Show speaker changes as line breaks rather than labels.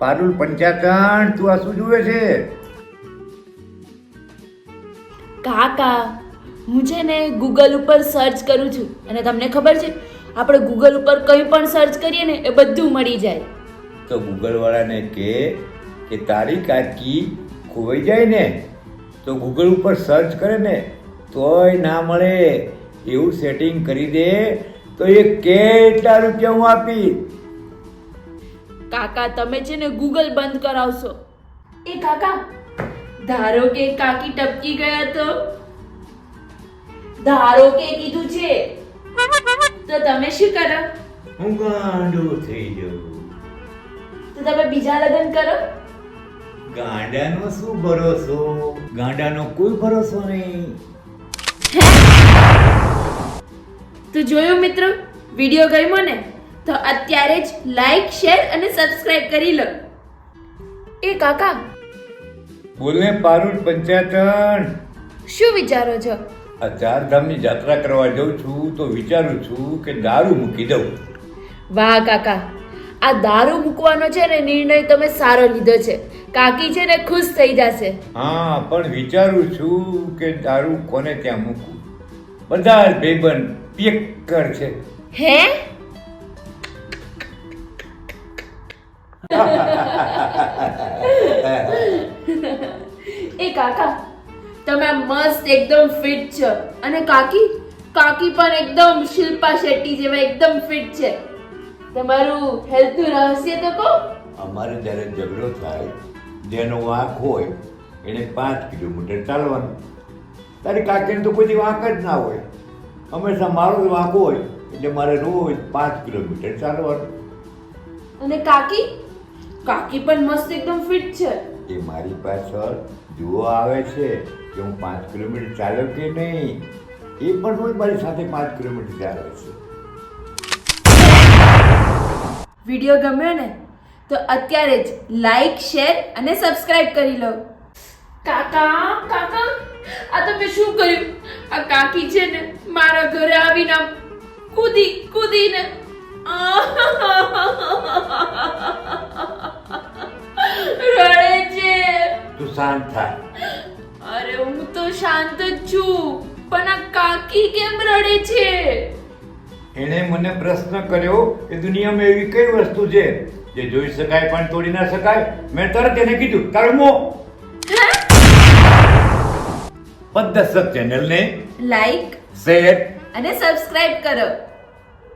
પારુલ પંચાકણ તું આ શું જુએ છે?
કાકા હું છે ને ગૂગલ ઉપર સર્ચ કરું છું. અને તમને ખબર છે આપણે ગૂગલ ઉપર કંઈ પણ સર્ચ કરીએ ને એ બધું મળી જાય.
તો ગૂગલ વાળાને કે કે તારી કાકી ખોવાઈ જાય ને તો ગૂગલ ઉપર સર્ચ કરે ને તોય ના મળે. એવું સેટિંગ કરી દે તો એ કેટલા રૂપિયા હું આપી
કાકા તમે છે ને ગૂગલ બંધ કરાવશો. એ કાકા ધારો કે કાકી ટપકી ગયા તો? ધારો કે કીધું છે. તો તમે શું કરો?
હું ગાંડો થઈ જઉં.
તો તમે બીજા લગ્ન કરો?
ગાંડાનો શું ભરોસો? ગાંડાનો કોઈ ભરોસો નહીં.
તો જોયું મિત્રો વીડિયો ગમ્યો ને? તો અત્યારે જ લાઈક શેર અને સબસ્ક્રાઇબ કરી લો. એ કાકા.
બોલે પારુલ પંચાયતન
શું વિચારો છો?
આ ચારધામની જાત્રા કરવા જાઉં છું તો વિચારું છું કે દારૂ મૂકી દઉં.
વાહ કાકા. આ દારૂ મૂકવાનો છે ને નિર્ણય તમે સારો લીધો છે. કાકી છે ને ખુશ થઈ જશે.
હા પણ વિચારું છું કે દારૂ કોને ત્યાં મૂકું બધા જ ભાઈબંધ પિયક્કર છે.
હે? એ કાકા તમે મસ્ત એકદમ ફિટ છો. અને કાકી કાકી પણ એકદમ શિલ્પા શેટ્ટી જેવા એકદમ ફિટ છે. તમારું હેલ્થનું રહસ્ય તો કહો.
અમારે જ્યારે ઝઘડો થાય જેનો વાંક હોય એને પાંચ કિલોમીટર ચાલવાનું. તારી કાકીને તો કોઈ વાંક જ ના હોય. હંમેશા મારો જ વાંક હોય એટલે મારે રોજ પાંચ કિલોમીટર ચાલવાનું.
અને કાકી? કાકી પણ મસ્ત એકદમ ફિટ છે.
એ મારી પાછળ જુઓ આવે છે કે હું પાંચ કિલોમીટર ચાલ્યો કે નહીં એ પણ રોજ મારી સાથે પાંચ કિલોમીટર ચાલે છે.
વીડિયો ગમ્યો ને તો અત્યારે જ લાઈક શેર અને સબસ્ક્રાઇબ કરી લો. કાકા કાકા આ તમે શું કર્યું? આ કાકી છે ને મારા ઘરે આવીને કૂદી કૂદીને. રડે
શાંત થાય.
અરે હું તો શાંત જ છું પણ આ કાકી કેમ રડે છે?
એણે મને પ્રશ્ન કર્યો કે દુનિયામાં એવી કઈ વસ્તુ છે જે જોઈ શકાય પણ તોડી ના શકાય? મેં તરત એને કીધું કર્મો પદ્ધત ચેનલને
લાઈક
શેર
અને સબસ્ક્રાઇબ કરો.